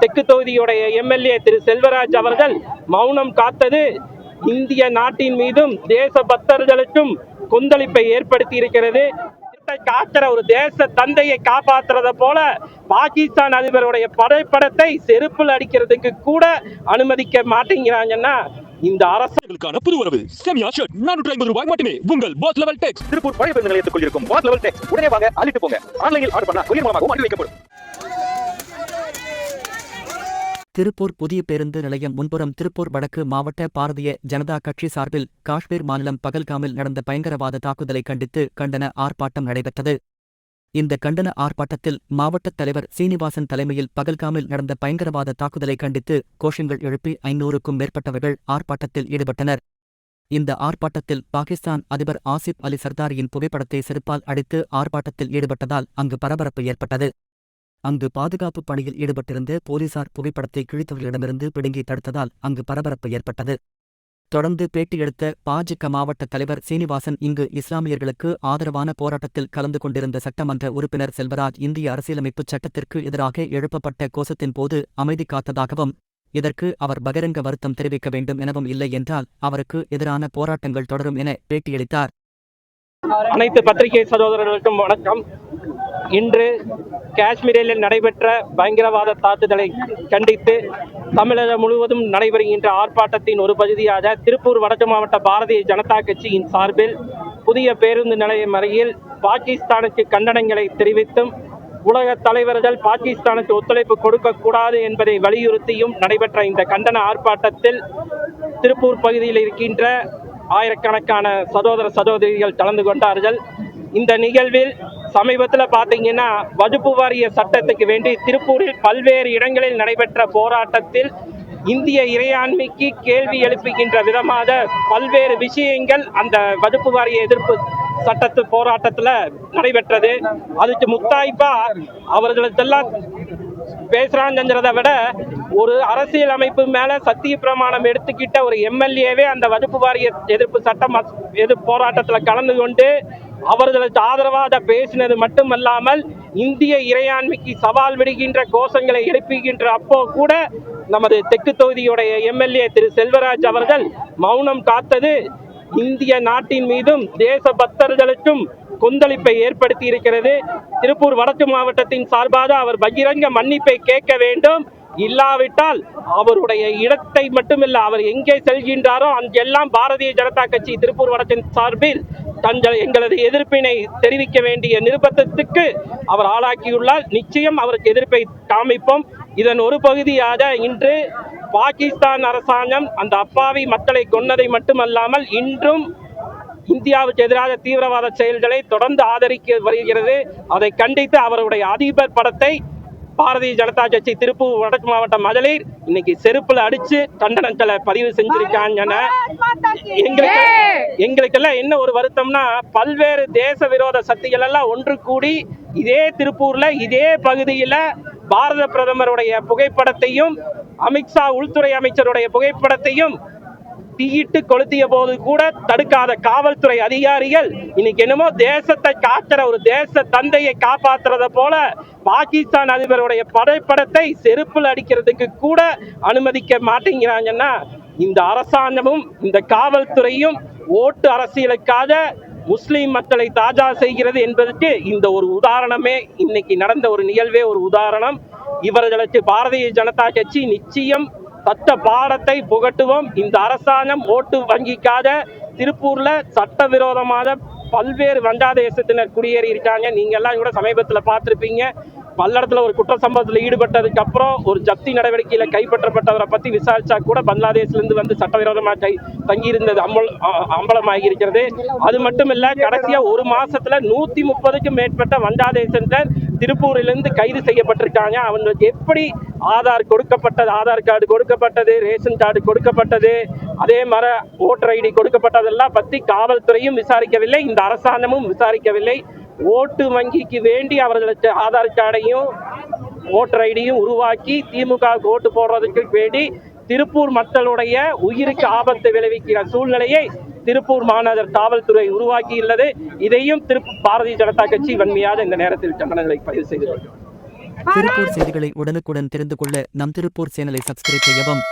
தெற்கு தொகுதியுடைய எம்எல்ஏ திரு செல்வராஜ் அவர்கள் மௌனம் காத்தது. இந்திய நாட்டின் மீதும் தேச பக்தர்களுக்கும் கொந்தளிப்பை ஏற்படுத்தி இருக்கிறது காக்கிற ஒரு தேச தந்தையை காப்பாத்துறத போல பாகிஸ்தான் அதிபருடைய படைப்படத்தை செருப்பில் அடிக்கிறதுக்கு கூட அனுமதிக்க மாட்டேங்கிறாங்கன்னா இந்த அரசு களுக்கான புது உறவு. செமியா ஷர்ட் நானூற்றி ஐம்பது ரூபாய் மட்டுமே. உங்கள் போத் லெவல் டெக்ஸ் திருப்பூர் பழைய நிலையத்துக்குள் இருக்கும் வாட் லெவல் டெக்ஸ் உடனே வாங்க அள்ளிட்டு போங்க. ஆன்லைனில் ஆர்டர் பண்ணா கொரியர் மூலமாகவும் அனுப்பி வைக்கப்படும் திருப்பூர் புதிய பேருந்து நிலையம் முன்புறம் திருப்பூர் வடக்கு மாவட்ட பாரதிய ஜனதா கட்சி சார்பில் காஷ்மீர் மாநிலம் பகல்காமில் நடந்த பயங்கரவாத தாக்குதலை கண்டித்து கண்டன ஆர்ப்பாட்டம் நடைபெற்றது. இந்த கண்டன ஆர்ப்பாட்டத்தில் மாவட்டத் தலைவர் சீனிவாசன் தலைமையில் பகல்காமில் நடந்த பயங்கரவாத தாக்குதலை கண்டித்து கோஷங்கள் எழுப்பி ஐநூறுக்கும் மேற்பட்டவர்கள் ஆர்ப்பாட்டத்தில் ஈடுபட்டனர். இந்த ஆர்ப்பாட்டத்தில் பாகிஸ்தான் அதிபர் ஆசிப் அலி சர்தாரியின் புகைப்படத்தை செருப்பால் அடித்து ஆர்ப்பாட்டத்தில் ஈடுபட்டதால் அங்கு பரபரப்பு ஏற்பட்டது. அங்கு பாதுகாப்பு பணியில் ஈடுபட்டிருந்த போலீசார் புகைப்படத்தை கிழித்தவர்களிடமிருந்து பிடுங்கி தடுத்ததால் அங்கு பரபரப்பு ஏற்பட்டது. தொடர்ந்து பேட்டியெடுத்த பாஜக மாவட்ட தலைவர் சீனிவாசன் இங்கு இஸ்லாமியர்களுக்கு ஆதரவான போராட்டத்தில் கலந்து கொண்டிருந்த சட்டமன்ற உறுப்பினர் செல்வராஜ் இந்திய அரசியலமைப்பு சட்டத்திற்கு எதிராக எழுப்பப்பட்ட கோஷத்தின் போது அமைதி காத்ததாகவும் இதற்கு அவர் பகிரங்க வருத்தம் தெரிவிக்க வேண்டும் எனவும் இல்லை என்றால் அவருக்கு எதிரான போராட்டங்கள் தொடரும் என பேட்டியளித்தார். அனைத்து பத்திரிகை சகோதரர்களுக்கும் வணக்கம். இன்று காஷ்மீரில் நடைபெற்ற பயங்கரவாத தாக்குதலை கண்டித்து தமிழகம் முழுவதும் நடைபெறுகின்ற ஆர்ப்பாட்டத்தின் ஒரு பகுதியாக திருப்பூர் வடக்கு மாவட்ட பாரதிய ஜனதா கட்சியின் சார்பில் புதிய பேருந்து நிலையம் அருகில் பாகிஸ்தானுக்கு கண்டனங்களை தெரிவித்தும் உலக தலைவர்கள் பாகிஸ்தானுக்கு ஒத்துழைப்பு கொடுக்கக்கூடாது என்பதை வலியுறுத்தியும் நடைபெற்ற இந்த கண்டன ஆர்ப்பாட்டத்தில் திருப்பூர் பகுதியில் இருக்கின்ற ஆயிரக்கணக்கான சகோதர சகோதரிகள் கலந்து கொண்டார்கள். இந்த நிகழ்வில் சமீபத்தில் பார்த்தீங்கன்னா வகுப்பு வாரிய சட்டத்துக்கு வேண்டி திருப்பூரில் பல்வேறு இடங்களில் நடைபெற்ற போராட்டத்தில் இந்திய இறையாண்மைக்கு கேள்வி எழுப்புகின்ற விதமாக பல்வேறு விஷயங்கள் அந்த வகுப்பு வாரிய எதிர்ப்பு சட்டத்து போராட்டத்தில் நடைபெற்றது. அதுக்கு முத்தாய்ப்பா அவர்களுக்கெல்லாம் பேசுறாங்கிறத விட ஒரு அரசியல் அமைப்பு மேல சத்திய பிரமாணம் எடுத்துக்கிட்ட ஒரு எம்எல்ஏவே அந்த வகுப்பு வாரிய எதிர்ப்பு சட்டம் எதிர்ப்பு போராட்டத்தில் கலந்து கொண்டு அவர்களுக்கு ஆதரவாக பேசினது மட்டுமல்லாமல் இந்திய இறையாண்மைக்கு சவால் விடுகின்ற கோஷங்களை எழுப்புகின்ற அப்போ கூட நமது தெற்கு தொகுதியுடைய எம்எல்ஏ திரு செல்வராஜ் அவர்கள் மௌனம் காத்தது இந்திய நாட்டின் மீதும் தேச பக்தர்களுக்கும் கொந்தளிப்பை ஏற்படுத்தி இருக்கிறது. திருப்பூர் வடக்கு மாவட்டத்தின் சார்பாக அவர் பகிரங்க மன்னிப்பை கேட்க வேண்டும். இல்லாவிட்டால் அவருடைய இடத்தை மட்டுமில்ல அவர் எங்கே செல்கின்றாரோ அங்கெல்லாம் பாரதிய ஜனதா கட்சி திருப்பூர் வடத்தின் சார்பில் தங்கள் எங்களது எதிர்ப்பினை தெரிவிக்க வேண்டிய நிர்பந்தத்துக்கு அவர் ஆளாக்கியுள்ளார். நிச்சயம் அவருக்கு எதிர்ப்பை காமிப்போம். இதன் ஒரு பகுதியாக இன்று பாகிஸ்தான் அரசாங்கம் அந்த அப்பாவி மக்களை கொன்னதை மட்டுமல்லாமல் இன்றும் இந்தியாவுக்கு எதிராக தீவிரவாத செயல்களை தொடர்ந்து ஆதரிக்க வருகிறது. அதை கண்டித்து அவருடைய அதிபர் படத்தை பாரதிய ஜனதா கட்சி திருப்பூர் வடக்கு மாவட்ட மகளிர் இன்னைக்கு செருப்புல அடிச்சு கண்டனங்களை பதிவு செஞ்சிருக்காங்க எங்களுக்கு எங்களுக்கெல்லாம் என்ன ஒரு வருத்தம்னா பல்வேறு தேச விரோத சக்திகள் எல்லாம் ஒன்று கூடி இதே திருப்பூர்ல இதே பகுதியில பாரத பிரதமருடைய புகைப்படத்தையும் அமித்ஷா உள்துறை அமைச்சருடைய புகைப்படத்தையும் தீயிட்டு கொளுத்திய போது கூட தடுக்காத காவல்துறை அதிகாரிகள் இன்னைக்கு என்னமோ தேசத்தை காக்கிற ஒரு தேச தந்தையை காப்பாத்துறத போல பாகிஸ்தான் அதிபருடைய படைப்படத்தை செருப்பில் அடிக்கிறதுக்கு கூட அனுமதிக்க மாட்டேங்கிறாங்கன்னா இந்த அரசாங்கமும் இந்த காவல்துறையும் ஓட்டு அரசியலுக்காக முஸ்லீம் மக்களை தாஜா செய்கிறது என்பதற்கு இந்த ஒரு உதாரணமே இன்னைக்கு நடந்த ஒரு நிகழ்வே ஒரு உதாரணம். இவர்களுக்கு பாரதிய ஜனதா கட்சி நிச்சயம் சட்ட பாடத்தை புகட்டுவோம். இந்த அரசாங்கம் ஓட்டு வங்கிக்காக திருப்பூர்ல சட்டவிரோதமாக பல்வேறு வங்காதேசத்தினர் குடியேறி இருக்காங்க. நீங்க எல்லாம் கூட சமீபத்துல பார்த்துருப்பீங்க. பல்லடத்துல ஒரு குற்ற சம்பவத்தில் ஈடுபட்டதுக்கு அப்புறம் ஒரு ஜப்தி நடவடிக்கையில கைப்பற்றப்பட்டவரை பத்தி விசாரிச்சா கூட பங்களாதேஷ்ல இருந்து வந்து சட்டவிரோதமாக கை தங்கியிருந்தது அம்பல் அம்பலமாகி இருக்கிறது அது மட்டும் இல்ல கடைசியா ஒரு மாசத்துல நூத்தி முப்பதுக்கும் மேற்பட்ட வங்காதேசங்கள் திருப்பூரிலிருந்து கைது செய்யப்பட்டிருக்காங்க. அவங்களுக்கு எப்படி ஆதார் கொடுக்கப்பட்டது? ஆதார் கார்டு கொடுக்கப்பட்டது ரேஷன் கார்டு கொடுக்கப்பட்டது அதே மாதிரி ஓட்டர் ஐடி கொடுக்கப்பட்டதெல்லாம் பற்றி காவல்துறையும் விசாரிக்கவில்லை இந்த அரசாங்கமும் விசாரிக்கவில்லை. ஓட்டு வங்கிக்கு வேண்டி அவர்களுக்கு ஆதார் கார்டையும் ஓட்டர் ஐடியும் உருவாக்கி திமுக ஓட்டு போடுறதுக்கு வேண்டி திருப்பூர் மக்களுடைய உயிருக்கு ஆபத்தை விளைவிக்கிற சூழ்நிலையை திருப்பூர் மாநகர் காவல்துறை உருவாக்கியுள்ளது. இதையும் திருப்பூர் பாரதிய ஜனதா கட்சி வன்மையாக இந்த நேரத்தில் கண்டனங்களை பதிவு செய்து கொள்கிறோம் திருப்பூர் செய்திகளை உடனுக்குடன் தெரிந்து கொள்ள நம் திருப்பூர் சேனலை சப்ஸ்கிரைப் செய்யவும்.